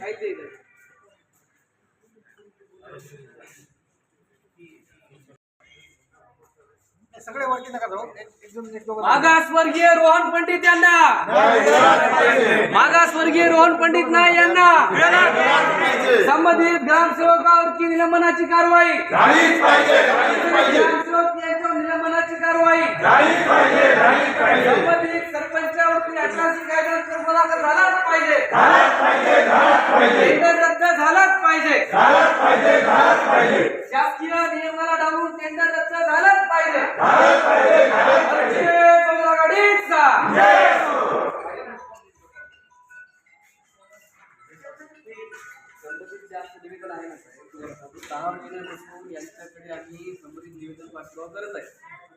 काहीच नाही सगळे वरती नका जाऊ. एक एक दोन एक दोघं मागासवर्गीय रोहन पंडित यांना. मागासवर्गीय रोहन पंडित नाय यांना. संबंधित ग्रामसेवकावरची निलंबनाची कारवाई. ग्रामसेवक यांच्यावर निलंबनाची कारवाई. संबंधित सरपंचावरती अठराशे दाखल झालाच पाहिजे. टेंडर रद्द झालाच पाहिजे. शासकीय नियमाला डावलून टेंडर रद्द झालाच पाहिजे निवेदन आहे दहा महिन्यापासून यांच्याकडे आम्ही संबंधित निवेदन पाठपुरावा करत आहे.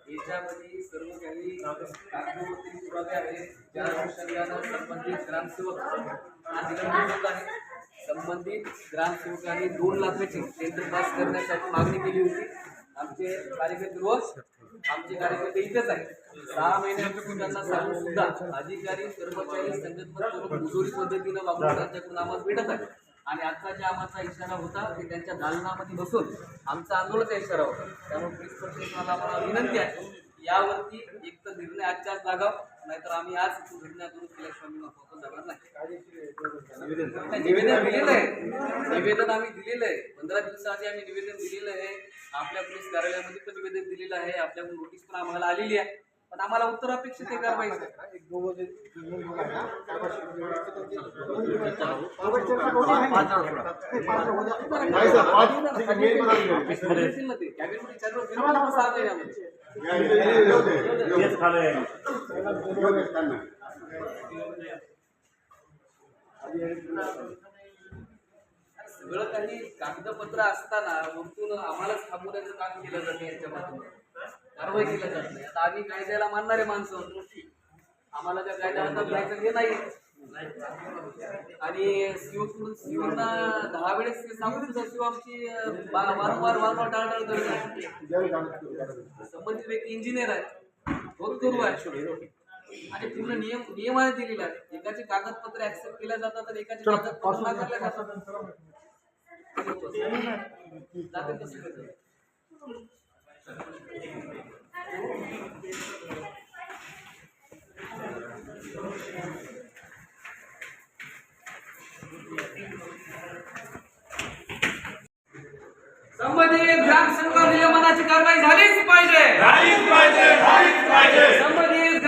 याच्यामध्ये सर्व काही कागदोपत्री पुरावे आहेत. ज्या अनुषंगानं संबंधित ग्रामसेवक हा निलंबित होत आहे संबंधित ग्रामसेवकांनी दोन लाखाची टेंडर पास करण्यासाठी मागणी केली होती. आमचे कार्यकर्ते रोज आमचे कार्यकर्ते इथेच आहेत. सहा महिन्यापासून त्यांना सांगून सुद्धा अधिकारी कर्मचारी संघटना पद्धतीनं वापरून त्यांच्याकडून आम्हाला भेटत आहे. आणि आजचा जे आमचा इशारा होता ते त्यांच्या दालनामध्ये बसून आमचा आंदोलनाचा इशारा होता. त्यामुळे पोलीस प्रशासनाला आम्हाला विनंती आहे. यावरती एक तर निर्णय आजच्या आज लागाव. नाहीतर आम्ही आज इथून निर्णय दूर केल्याशिवाय जाणार नाही. निवेदन दिलेलं आहे. निवेदन आम्ही दिलेलं आहे. पंधरा दिवसाआधी आम्ही निवेदन दिलेलं आहे. आपल्या पोलीस कार्यालयामध्ये पण निवेदन दिलेलं आहे. आपल्याकडून नोटीस पण आम्हाला आलेली आहे. पण आम्हाला उत्तर अपेक्षित आहे. कारवाईचं सगळं काही कागदपत्र असताना वरतून आम्हालाच थांबवण्याचं काम केलं जाते याच्या माध्यमातून. कारवाई केल्या जात नाही. आता आम्ही कायद्याला मानणारे माणसं आम्हाला त्या हातात घ्यायचं हे नाही आणि शिवकडून शिवना दहा वेळेस सांगून शिव आमची वारंवार वारंवार टाळटाळ करत आहे. संबंधित व्यक्ती इंजिनियर आहे. बहुत करू आहे. आणि पूर्ण नियम नियमाने दिलेला. आहे एकाचे कागदपत्र ऍक्सेप्ट केल्या जातात तर एकाचे कागदपत्र नाकारल्या जातात. जाते संबंधित ग्रामसेवका निलंबनाची कारवाई झालीच पाहिजे. झालीच पाहिजे झालीच पाहिजे. संबंधित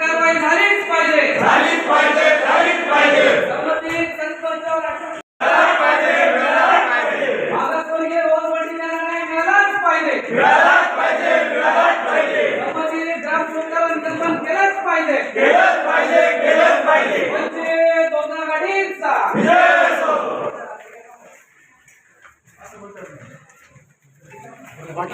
कारवाई झालीच पाहिजे. झालीच पाहिजे झालीच पाहिजे. संबंधित सरपंचावर अटक मिळाला पाहिजे मिळाला पाहिजे. मागासवर्गीय रोजवडीला न्याय मिळालाच पाहिजे. मिळालाच पाहिजे मिळालाच पाहिजे. संबंधित ग्रामसेवकाला निलंबन केलंच पाहिजे. केलंच पाहिजे